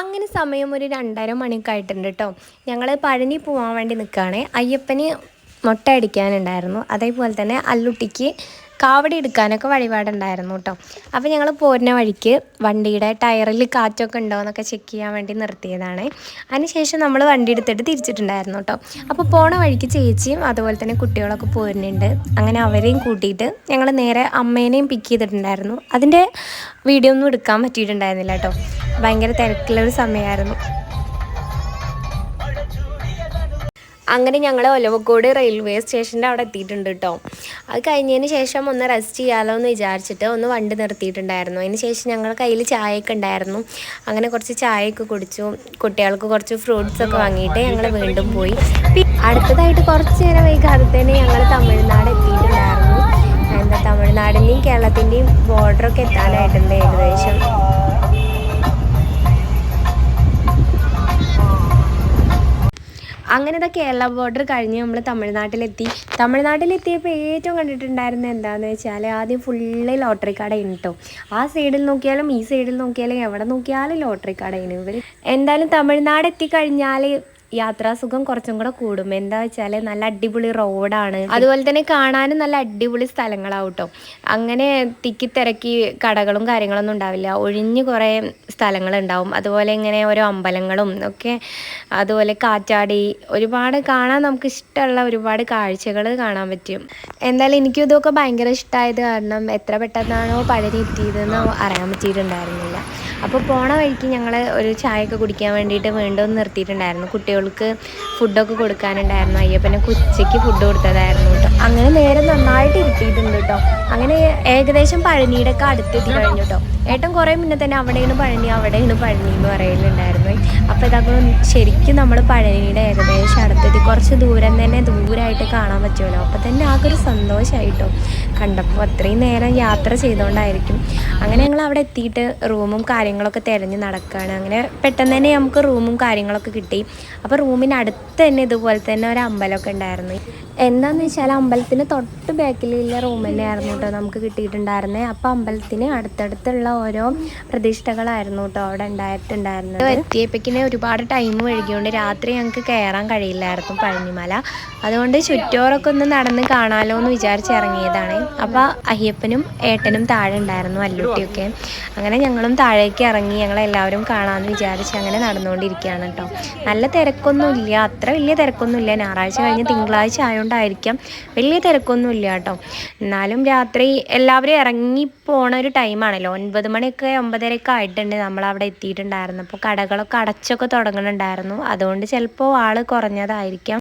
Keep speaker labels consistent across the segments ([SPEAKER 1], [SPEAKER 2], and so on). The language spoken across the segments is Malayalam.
[SPEAKER 1] അങ്ങനെ സമയം ഒരു രണ്ടര മണിയൊക്കെ ആയിട്ടുണ്ട് കേട്ടോ. ഞങ്ങൾ പഴനി പോകാൻ വേണ്ടി നിൽക്കുകയാണ് അയ്യപ്പന് മുട്ട അടിക്കാനുണ്ടായിരുന്നു. അതേപോലെ തന്നെ അല്ലുട്ടിക്ക് കാവടി എടുക്കാനൊക്കെ വഴിപാടുണ്ടായിരുന്നു കേട്ടോ. അപ്പോൾ ഞങ്ങൾ പോരുന്ന വഴിക്ക് വണ്ടിയുടെ ടയറിൽ കാറ്റൊക്കെ ഉണ്ടോ എന്നൊക്കെ ചെക്ക് ചെയ്യാൻ വേണ്ടി നിർത്തിയതാണ്. അതിനുശേഷം നമ്മൾ വണ്ടി എടുത്തിട്ട് തിരിച്ചിട്ടുണ്ടായിരുന്നു കേട്ടോ. അപ്പോൾ പോണ വഴിക്ക് ചേച്ചിയും അതുപോലെ തന്നെ കുട്ടികളൊക്കെ പോരുന്നുണ്ട്. അങ്ങനെ അവരെയും കൂട്ടിയിട്ട് ഞങ്ങൾ നേരെ അമ്മേനെയും പിക്ക് ചെയ്തിട്ടുണ്ടായിരുന്നു. അതിന്റെ വീഡിയോ ഒന്നും എടുക്കാൻ പറ്റിയിട്ടുണ്ടായിരുന്നില്ല കേട്ടോ. ഭയങ്കര തിരക്കുള്ളൊരു സമയമായിരുന്നു. അങ്ങനെ ഞങ്ങൾ ഒലവക്കോട് റെയിൽവേ സ്റ്റേഷന്റെ അവിടെ എത്തിയിട്ടുണ്ട് കേട്ടോ. അത് കഴിഞ്ഞതിന് ശേഷം ഒന്ന് റെസ്റ്റ് ചെയ്യാമല്ലോ എന്ന് വിചാരിച്ചിട്ട് ഒന്ന് വണ്ടി നിർത്തിയിട്ടുണ്ടായിരുന്നു. അതിന് ശേഷം ഞങ്ങൾ കയ്യിൽ ചായയൊക്കെ ഉണ്ടായിരുന്നു. അങ്ങനെ കുറച്ച് ചായയൊക്കെ കുടിച്ചു. കുട്ടികൾക്ക് കുറച്ച് ഫ്രൂട്ട്സ് ഒക്കെ വാങ്ങിയിട്ട് ഞങ്ങൾ വീണ്ടും പോയി. അടുത്തതായിട്ട് കുറച്ച് നേരം വൈകാതെ തന്നെ ഞങ്ങൾ തമിഴ്നാട് എത്തിയിട്ടുണ്ടായിരുന്നു. എന്താ തമിഴ്നാടിന്റെയും കേരളത്തിന്റെയും ബോർഡറൊക്കെ എത്താനായിട്ടുണ്ട് ഏകദേശം. അങ്ങനെ ഇതാ കേരള ബോർഡർ കഴിഞ്ഞ് നമ്മൾ തമിഴ്നാട്ടിലെത്തി. തമിഴ്നാട്ടിലെത്തിയപ്പോൾ ഏറ്റവും കണ്ടിട്ടുണ്ടായിരുന്നത് എന്താണെന്ന് വെച്ചാൽ ആദ്യം ഫുള്ള് ലോട്ടറി കടയാണ് കേട്ടോ ആ സൈഡിൽ നോക്കിയാലും ഈ സൈഡിൽ നോക്കിയാലും എവിടെ നോക്കിയാലും ലോട്ടറി കടയാണ് ഇവർ എന്തായാലും തമിഴ്നാട് എത്തിക്കഴിഞ്ഞാൽ യാത്രാസുഖം കുറച്ചും കൂടെ കൂടും. എന്താ വെച്ചാൽ നല്ല അടിപൊളി റോഡാണ്. അതുപോലെ തന്നെ കാണാനും നല്ല അടിപൊളി സ്ഥലങ്ങളാവും കേട്ടോ അങ്ങനെ തിക്കി തിരക്കി കടകളും കാര്യങ്ങളൊന്നും ഉണ്ടാവില്ല. ഒഴിഞ്ഞ് കുറേ സ്ഥലങ്ങളുണ്ടാവും. അതുപോലെ ഇങ്ങനെ ഓരോ അമ്പലങ്ങളും ഒക്കെ അതുപോലെ കാറ്റാടി ഒരുപാട് കാണാൻ നമുക്ക് ഇഷ്ടമുള്ള ഒരുപാട് കാഴ്ചകൾ കാണാൻ പറ്റും. എന്തായാലും എനിക്കും ഇതൊക്കെ ഭയങ്കര ഇഷ്ടമായത് കാരണം എത്ര പെട്ടെന്നാണോ പഴനി എത്തിയതെന്ന് അറിയാൻ പറ്റിയിട്ടുണ്ടായിരുന്നില്ല. അപ്പോൾ പോണ വഴിക്ക് ഞങ്ങൾ ഒരു ചായയൊക്കെ കുടിക്കാൻ വേണ്ടിയിട്ട് വീണ്ടും നിർത്തിയിട്ടുണ്ടായിരുന്നു. കുട്ടികൾക്ക് ഫുഡൊക്കെ കൊടുക്കാനുണ്ടായിരുന്നു. അയ്യപ്പനൊക്കെ ഉച്ചയ്ക്ക് ഫുഡ് കൊടുത്തതായിരുന്നു കേട്ടോ അങ്ങനെ നേരെ നന്നായിട്ട് ഇരുത്തിയിട്ടുണ്ട് കേട്ടോ. അങ്ങനെ ഏകദേശം പഴനിയുടെ ഒക്കെ അടുത്തെത്തി കഴിഞ്ഞു കേട്ടോ. ഏട്ടൻ കുറേ മുന്നേ തന്നെ അവിടെയാണ് പഴനി അവിടെയാണ് പഴനി എന്ന് പറയലുണ്ടായിരുന്നു അപ്പോൾ ഇതൊക്കെ ശരിക്കും നമ്മൾ പഴനിയുടെ ഏകദേശം അടുത്തെത്തി. കുറച്ച് ദൂരം തന്നെ ദൂരമായിട്ട് കാണാൻ പറ്റുമല്ലോ. അപ്പോൾ തന്നെ ആകെ ഒരു സന്തോഷമായിട്ടോ കണ്ടപ്പോൾ അത്രയും നേരം യാത്ര ചെയ്തുകൊണ്ടായിരിക്കും. അങ്ങനെ ഞങ്ങൾ അവിടെ എത്തിയിട്ട് റൂമും കാര്യങ്ങളൊക്കെ തിരഞ്ഞ് നടക്കുകയാണ്. അങ്ങനെ പെട്ടെന്ന് തന്നെ നമുക്ക് റൂമും കാര്യങ്ങളൊക്കെ കിട്ടി. അപ്പോൾ റൂമിന് അടുത്ത് തന്നെ ഇതുപോലെ തന്നെ ഒരു അമ്പലമൊക്കെ ഉണ്ടായിരുന്നു. എന്താണെന്ന് വെച്ചാൽ അമ്പലത്തിന് തൊട്ട് ബാക്കിലുള്ള റൂം തന്നെയായിരുന്നു കേട്ടോ നമുക്ക് കിട്ടിയിട്ടുണ്ടായിരുന്നത് അപ്പോൾ അമ്പലത്തിന് അടുത്തടുത്തുള്ള ഓരോ പ്രതിഷ്ഠകളായിരുന്നു കേട്ടോ അവിടെ ഉണ്ടായിട്ടുണ്ടായിരുന്നത്. എത്തിയപ്പോഴേക്കിനെ ഒരുപാട് ടൈം വൈകിയോണ്ട് രാത്രി ഞങ്ങൾക്ക് കയറാൻ കഴിയില്ലായിരുന്നു പഴനിമല. അതുകൊണ്ട് ചുറ്റോറൊക്കെ ഒന്ന് നടന്ന് കാണാലോ എന്ന് വിചാരിച്ച് ഇറങ്ങിയതാണ്. അപ്പോൾ അയ്യപ്പനും ഏട്ടനും താഴെ ഉണ്ടായിരുന്നു അല്ലുട്ടിയൊക്കെ. അങ്ങനെ ഞങ്ങളും താഴേക്ക് ഇറങ്ങി ഞങ്ങളെല്ലാവരും കാണാമെന്ന് വിചാരിച്ച് അങ്ങനെ നടന്നുകൊണ്ടിരിക്കുകയാണ് കേട്ടോ നല്ല തിരക്കൊന്നുമില്ല അത്ര വലിയ തിരക്കൊന്നുമില്ല ഞായറാഴ്ച കഴിഞ്ഞ് തിങ്കളാഴ്ച ആയതുകൊണ്ടായിരിക്കാം വലിയ തിരക്കൊന്നും ഇല്ല കേട്ടോ എന്നാലും രാത്രി എല്ലാവരും ഇറങ്ങി പോണ ഒരു ടൈമാണല്ലോ ഒൻപത് മണിയൊക്കെ ഒമ്പതരയൊക്കെ ആയിട്ടുണ്ട് നമ്മൾ അവിടെ എത്തിയിട്ടുണ്ടായിരുന്നു അപ്പോൾ കടകളൊക്കെ അടച്ചൊക്കെ തുടങ്ങുന്നുണ്ടായിരുന്നു അതുകൊണ്ട് ചിലപ്പോൾ ആൾ കുറഞ്ഞതായിരിക്കാം.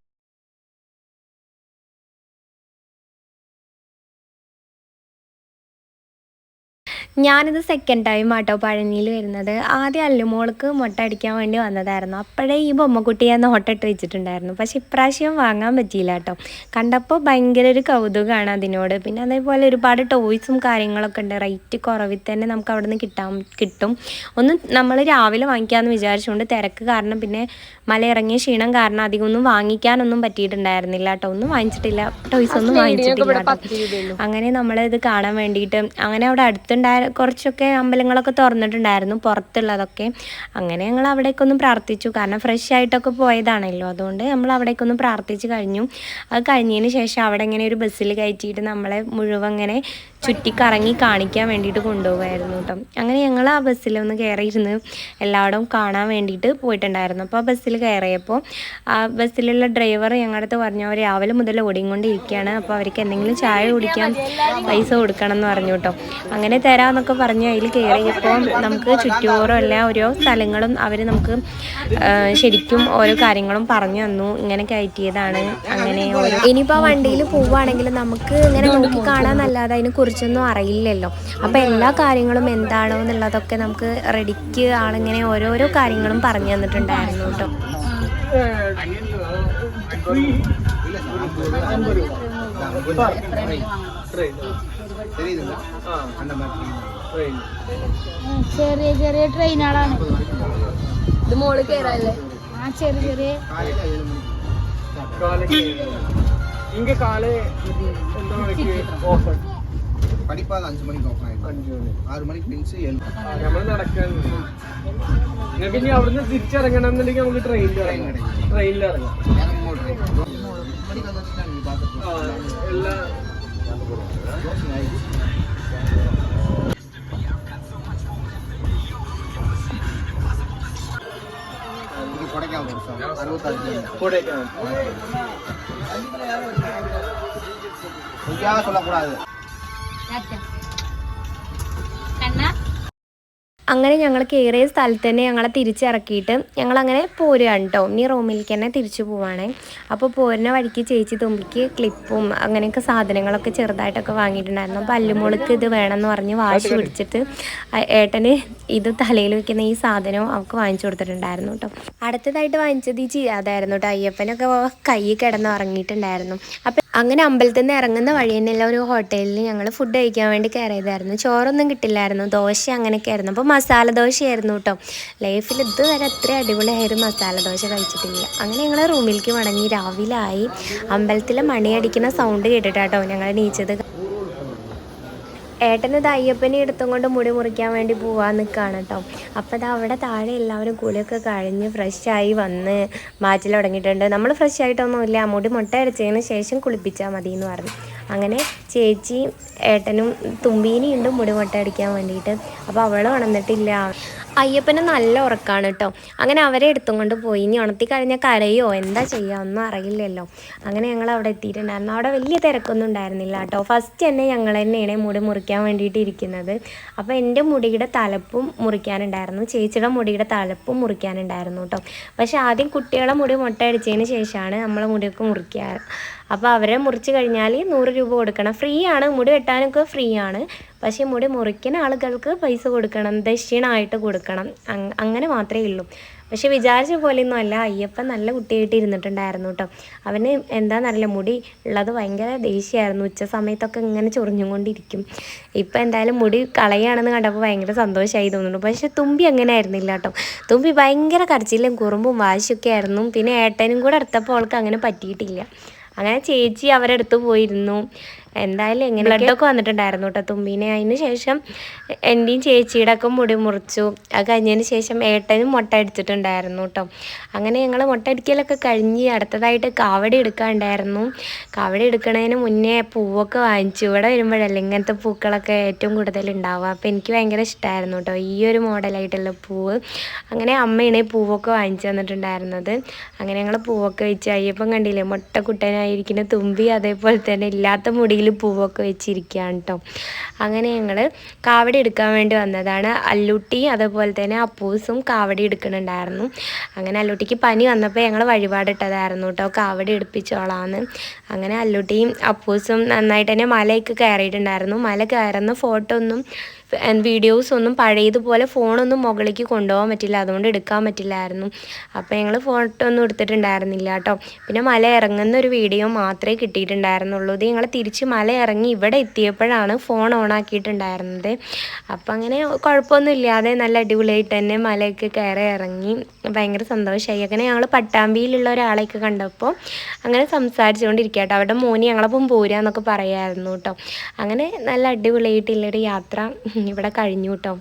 [SPEAKER 1] ഞാനിത് സെക്കൻഡ് ടൈം ആട്ടോ പഴനിയിൽ വരുന്നത്. ആദ്യം അല്ലുമോൾക്ക് മുട്ട അടിക്കാൻ വേണ്ടി വന്നതായിരുന്നു. അപ്പോഴേ ഈ ബൊമ്മക്കുട്ടിയെ നോട്ട ഇട്ട് വെച്ചിട്ടുണ്ടായിരുന്നു. പക്ഷെ ഇപ്രാവശ്യം വാങ്ങാൻ പറ്റിയില്ല കേട്ടോ. കണ്ടപ്പോൾ ഭയങ്കര ഒരു കൗതുകമാണ് അതിനോട്. പിന്നെ അതേപോലെ ഒരുപാട് ടോയ്സും കാര്യങ്ങളൊക്കെ ഉണ്ട്. റേറ്റ് കുറവിൽ തന്നെ നമുക്ക് അവിടെ നിന്ന് കിട്ടാൻ കിട്ടും. ഒന്ന് നമ്മൾ രാവിലെ വാങ്ങിക്കാമെന്ന് വിചാരിച്ചുകൊണ്ട് തിരക്ക് കാരണം പിന്നെ മല ഇറങ്ങിയ ക്ഷീണം കാരണം അധികം ഒന്നും വാങ്ങിക്കാനൊന്നും പറ്റിയിട്ടുണ്ടായിരുന്നില്ല കേട്ടോ. ഒന്നും വാങ്ങിച്ചിട്ടില്ല. ടോയ്സ് ഒന്നും വാങ്ങിച്ചിട്ടില്ല അങ്ങനെ അങ്ങനെ നമ്മളിത് കാണാൻ വേണ്ടിയിട്ട് അങ്ങനെ അവിടെ അടുത്തുണ്ടായ കുറച്ചൊക്കെ അമ്പലങ്ങളൊക്കെ തുറന്നിട്ടുണ്ടായിരുന്നു പുറത്തുള്ളതൊക്കെ. അങ്ങനെ ഞങ്ങൾ അവിടേക്കൊന്ന് പ്രാർത്ഥിച്ചു. കാരണം ഫ്രഷ് ആയിട്ടൊക്കെ പോയതാണല്ലോ. അതുകൊണ്ട് നമ്മൾ അവിടേക്കൊന്ന് പ്രാർത്ഥിച്ച് കഴിഞ്ഞു. അത് കഴിഞ്ഞതിന് ശേഷം അവിടെ ഇങ്ങനെ ഒരു ബസ്സിൽ കയറ്റിയിട്ട് നമ്മളെ മുഴുവൻ ഇങ്ങനെ ചുറ്റിക്കറങ്ങി കാണിക്കാൻ വേണ്ടിയിട്ട് കൊണ്ടുപോകുമായിരുന്നു കേട്ടോ. അങ്ങനെ ഞങ്ങൾ ആ ബസ്സിലൊന്ന് കയറിയിരുന്ന് എല്ലായിടവും കാണാൻ വേണ്ടിയിട്ട് പോയിട്ടുണ്ടായിരുന്നു. അപ്പോൾ ആ ബസ്സിൽ കയറിയപ്പോൾ ആ ബസ്സിലുള്ള ഡ്രൈവർ ഞങ്ങളുടെ അടുത്ത് പറഞ്ഞു അവർ രാവിലെ മുതൽ ഓടിക്കൊണ്ടിരിക്കുകയാണ്. അപ്പോൾ അവർക്ക് എന്തെങ്കിലും ചായ കുടിക്കാൻ പൈസ കൊടുക്കണം എന്ന് പറഞ്ഞു കേട്ടോ. അങ്ങനെ തരാമെന്നൊക്കെ പറഞ്ഞ് അതിൽ കയറിയപ്പോൾ നമുക്ക് ചുറ്റുപോറും എല്ലാ ഓരോ സ്ഥലങ്ങളും അവർ നമുക്ക് ശരിക്കും ഓരോ കാര്യങ്ങളും പറഞ്ഞു തന്നു. ഇങ്ങനെ കയറ്റിയതാണ് അങ്ങനെ ഇനിയിപ്പോൾ വണ്ടിയിൽ പോവുകയാണെങ്കിൽ നമുക്ക് ഇങ്ങനെ നോക്കി കാണാന്നല്ലാതെ അതിനെ കുറിച്ചൊന്നും അറിയില്ലല്ലോ. അപ്പോൾ എല്ലാ കാര്യങ്ങളും എന്താണോ എന്നുള്ളതൊക്കെ നമുക്ക് റെഡിക്ക് ആളിങ്ങനെ ഓരോരോ കാര്യങ്ങളും പറഞ്ഞു തന്നിട്ടുണ്ടായിരുന്നു കേട്ടോ.
[SPEAKER 2] ചെറിയ ചെറിയ ട്രെയിനുകളാണ്
[SPEAKER 1] ഇത് മോള് കയറാല്ലേ
[SPEAKER 2] ആ ചെറിയ ചെറിയ
[SPEAKER 3] இங்க காலை எந்த மணிக்கு ஓபன் படிப்பாது அஞ்சு மணிக்கு ஓப்பன் ஆயிடும்
[SPEAKER 4] അഞ്ചു മണി
[SPEAKER 3] ஆறு மணிக்கு மீன்ஸ் ஏழு
[SPEAKER 4] ആ, നമ്മള് നടക്കാൻ ഞാൻ പിന്നെ അവിടുന്ന് തിരിച്ചിറങ്ങണം എന്നുണ്ടെങ്കിൽ നമുക്ക് ട്രെയിനിൽ
[SPEAKER 3] ட்ரெயின்
[SPEAKER 4] ഇറങ്ങാം
[SPEAKER 3] கிடைக்கும்
[SPEAKER 4] ട്രെയിനിൽ ഇറങ്ങാം
[SPEAKER 3] எனக்கு கொடைக்கானல் வருஷம் அறுபத்தஞ்சு
[SPEAKER 4] கொடைக்கானல்.
[SPEAKER 3] பொய்யாக சொல்லக்கூடாது.
[SPEAKER 1] അങ്ങനെ ഞങ്ങൾ കയറിയ സ്ഥലത്ത് തന്നെ ഞങ്ങളെ തിരിച്ചിറക്കിയിട്ട് ഞങ്ങളങ്ങനെ പോരുകയാണ് കേട്ടോ ഇനി റൂമിലേക്ക് തന്നെ തിരിച്ചു പോവാണേ. അപ്പോൾ പോരുന്ന വഴിക്ക് ചേച്ചി തുമ്പിക്ക് ക്ലിപ്പും അങ്ങനെയൊക്കെ സാധനങ്ങളൊക്കെ ചെറുതായിട്ടൊക്കെ വാങ്ങിയിട്ടുണ്ടായിരുന്നു. അപ്പോൾ അല്ലുമോൾക്ക് ഇത് വേണമെന്ന് പറഞ്ഞ് വാശി പിടിച്ചിട്ട് ഏട്ടന് ഇത് തലയിൽ വെക്കുന്ന ഈ സാധനം അവൾക്ക് വാങ്ങിച്ചു കൊടുത്തിട്ടുണ്ടായിരുന്നു കേട്ടോ അടുത്തതായിട്ട് വാങ്ങിച്ചത് ഈ ചെയ്യാതായിരുന്നു കേട്ടോ അയ്യപ്പനൊക്കെ കൈ കിടന്ന് ഉറങ്ങിയിട്ടുണ്ടായിരുന്നു. അപ്പം അങ്ങനെ അമ്പലത്തിൽ നിന്ന് ഇറങ്ങുന്ന വഴി തന്നെയുള്ള ഒരു ഹോട്ടലിൽ ഞങ്ങൾ ഫുഡ് കഴിക്കാൻ വേണ്ടി കയറിയതായിരുന്നു. ചോറൊന്നും കിട്ടില്ലായിരുന്നു ദോശ അങ്ങനെയൊക്കെ ആയിരുന്നു. അപ്പോൾ മസാല ദോശയായിരുന്നു കേട്ടോ. ലൈഫിൽ ഇതുവരെ അത്ര അടിപൊളിയായൊരു മസാല ദോശ കഴിച്ചിട്ടില്ല. അങ്ങനെ ഞങ്ങൾ റൂമിലേക്ക് മടങ്ങി രാവിലെ ആയി അമ്പലത്തിലെ മണിയടിക്കുന്ന സൗണ്ട് കേട്ടിട്ടാട്ടോ ഞങ്ങൾ നീച്ചത് ഏട്ടനത് അയ്യപ്പനെ എടുത്തും കൊണ്ട് മുടി മുറിക്കാൻ വേണ്ടി പോവാൻ നിൽക്കുകയാണ് കേട്ടോ. അപ്പോൾ അത് അവിടെ താഴെ എല്ലാവരും കുളിയൊക്കെ കഴിഞ്ഞ് ഫ്രഷായി വന്ന് മാറ്റിൽ തുടങ്ങിയിട്ടുണ്ട് നമ്മൾ ഫ്രഷ് ആയിട്ടൊന്നുമില്ല. മുടി മുട്ട അടിച്ചതിന് ശേഷം കുളിപ്പിച്ചാൽ മതി എന്ന് പറഞ്ഞു. അങ്ങനെ ചേച്ചിയും ഏട്ടനും തുമ്പീനിയുണ്ട് മുടി മുട്ട അടിക്കാൻ വേണ്ടിയിട്ട്. അപ്പോൾ അവൾ ഉണർന്നിട്ടില്ല അയ്യപ്പന് നല്ല ഉറക്കാണ് കേട്ടോ. അങ്ങനെ അവരെ എടുത്തും കൊണ്ട് പോയി. ഇനി ഉണർത്തി കഴിഞ്ഞാൽ കരയോ? എന്താ ചെയ്യുക ഒന്നും അറിയില്ലല്ലോ. അങ്ങനെ ഞങ്ങൾ അവിടെ എത്തിയിട്ടുണ്ടായിരുന്നു. അവിടെ വലിയ തിരക്കൊന്നും ഉണ്ടായിരുന്നില്ല കേട്ടോ. ഫസ്റ്റ് തന്നെ ഞങ്ങൾ തന്നെയാണ് മുടി മുറിക്കാൻ വേണ്ടിയിട്ട് ഇരിക്കുന്നത്. അപ്പോൾ എന്റെ മുടിയുടെ തലപ്പും മുറിക്കാനുണ്ടായിരുന്നു. ചേച്ചിയുടെ മുടിയുടെ തലപ്പും മുറിക്കാനുണ്ടായിരുന്നു കേട്ടോ. പക്ഷേ ആദ്യം കുട്ടികളെ മുടി മുട്ട അടിച്ചതിന് ശേഷമാണ് നമ്മളെ മുടിയൊക്കെ മുറിക്കാറ് അപ്പോൾ അവരെ മുറിച്ച് കഴിഞ്ഞാൽ നൂറ് രൂപ കൊടുക്കണം. ഫ്രീ ആണ്. മുടി വെട്ടാനൊക്കെ ഫ്രീ ആണ്. പക്ഷേ മുടി മുറിക്കുന്ന ആളുകൾക്ക് പൈസ കൊടുക്കണം. ദക്ഷിണായിട്ട് കൊടുക്കണം. അങ്ങനെ മാത്രമേ ഉള്ളൂ. പക്ഷെ വിചാരിച്ച പോലെയൊന്നും അല്ല. അയ്യപ്പൻ നല്ല കുട്ടിയായിട്ട് ഇരുന്നിട്ടുണ്ടായിരുന്നു കേട്ടോ അവന് എന്താണെന്നറിയില്ല മുടി ഉള്ളത് ഭയങ്കര ദേഷ്യമായിരുന്നു ഉച്ച സമയത്തൊക്കെ ഇങ്ങനെ ചൊറിഞ്ഞും കൊണ്ടിരിക്കും ഇപ്പം എന്തായാലും മുടി കളയാണെന്ന് കണ്ടപ്പോൾ ഭയങ്കര സന്തോഷമായി തോന്നുന്നു. പക്ഷെ തുമ്പി അങ്ങനെ ആയിരുന്നില്ല കേട്ടോ തുമ്പി ഭയങ്കര കരച്ചിലും കുറുമ്പും വാശിയൊക്കെ ആയിരുന്നു. പിന്നെ ഏട്ടനും കൂടെ അടുത്തപ്പോൾ അവൾക്ക് അങ്ങനെ പറ്റിയിട്ടില്ല. അങ്ങനെ ചേച്ചി അവരുടെ അടുത്ത് പോയിരുന്നു. എന്തായാലും എങ്ങനെ ബ്ലഡൊക്കെ വന്നിട്ടുണ്ടായിരുന്നു കേട്ടോ തുമ്പീനെ അതിന് ശേഷം എന്റെയും ചേച്ചിയുടെ ഒക്കെ മുടി മുറിച്ചു. അത് കഴിഞ്ഞതിന് ശേഷം ഏട്ടനും മുട്ട അടിച്ചിട്ടുണ്ടായിരുന്നു കേട്ടോ അങ്ങനെ ഞങ്ങൾ മുട്ട അടിക്കലൊക്കെ കഴിഞ്ഞ് അടുത്തതായിട്ട് കാവടി എടുക്കാണ്ടായിരുന്നു. കാവടി എടുക്കുന്നതിന് മുന്നേ പൂവൊക്കെ വാങ്ങിച്ചു. ഇവിടെ വരുമ്പോഴല്ലേ ഇങ്ങനത്തെ പൂക്കളൊക്കെ ഏറ്റവും കൂടുതൽ ഉണ്ടാവുക. അപ്പോൾ എനിക്ക് ഭയങ്കര ഇഷ്ടമായിരുന്നു കേട്ടോ ഈ ഒരു മോഡലായിട്ടുള്ള പൂവ്. അങ്ങനെ അമ്മയാണ് പൂവൊക്കെ വാങ്ങിച്ചു തന്നിട്ടുണ്ടായിരുന്നത്. അങ്ങനെ ഞങ്ങൾ പൂവൊക്കെ വെച്ച് അയ്യപ്പം കണ്ടില്ലേ മുട്ടക്കുട്ടനായിരിക്കുന്ന തുമ്പി അതേപോലെ തന്നെ ഇല്ലാത്ത മുടിയിൽ പൂവൊക്കെ വെച്ചിരിക്കുകയാണ് കേട്ടോ അങ്ങനെ ഞങ്ങൾ കാവടി എടുക്കാൻ വേണ്ടി വന്നതാണ്. അല്ലുട്ടി അതുപോലെ തന്നെ അപ്പൂസും കാവടി എടുക്കുന്നുണ്ടായിരുന്നു. അങ്ങനെ അല്ലുട്ടിക്ക് പനി വന്നപ്പോൾ ഞങ്ങൾ വഴിപാടിട്ടതായിരുന്നു കേട്ടോ കാവടി എടുപ്പിച്ചോളാന്ന്. അങ്ങനെ അല്ലുട്ടിയും അപ്പൂസും നന്നായിട്ട് തന്നെ മലയൊക്കെ കയറിയിട്ടുണ്ടായിരുന്നു. മല കയറുന്ന ഫോട്ടോ ഒന്നും വീഡിയോസ് ഒന്നും പഴയതുപോലെ ഫോണൊന്നും മുകളിലേക്ക് കൊണ്ടുപോകാൻ പറ്റില്ല. അതുകൊണ്ട് എടുക്കാൻ പറ്റില്ലായിരുന്നു. അപ്പോൾ ഞങ്ങൾ ഫോട്ടോ ഒന്നും എടുത്തിട്ടുണ്ടായിരുന്നില്ല കേട്ടോ പിന്നെ മല ഇറങ്ങുന്ന ഒരു വീഡിയോ മാത്രമേ കിട്ടിയിട്ടുണ്ടായിരുന്നുള്ളൂ. ഇത് ഞങ്ങൾ തിരിച്ച് മല ഇറങ്ങി ഇവിടെ എത്തിയപ്പോഴാണ് ഫോൺ ഓൺ ആക്കിയിട്ടുണ്ടായിരുന്നത്. അപ്പോൾ അങ്ങനെ കുഴപ്പമൊന്നും ഇല്ലാതെ നല്ല അടിപൊളിയായിട്ട് തന്നെ മലയൊക്കെ കയറി ഇറങ്ങി. ഭയങ്കര സന്തോഷമായി അങ്ങനെ ഞങ്ങൾ പട്ടാമ്പിയിലുള്ള ഒരാളെയൊക്കെ കണ്ടപ്പോൾ അങ്ങനെ സംസാരിച്ചുകൊണ്ടിരിക്കുക കേട്ടോ അവിടെ മോനി ഞങ്ങളപ്പം പോരാന്നൊക്കെ പറയായിരുന്നു കേട്ടോ അങ്ങനെ നല്ല അടിപൊളിയായിട്ടുള്ളൊരു യാത്ര. ഇവിടെ കഴിഞ്ഞു കേട്ടോ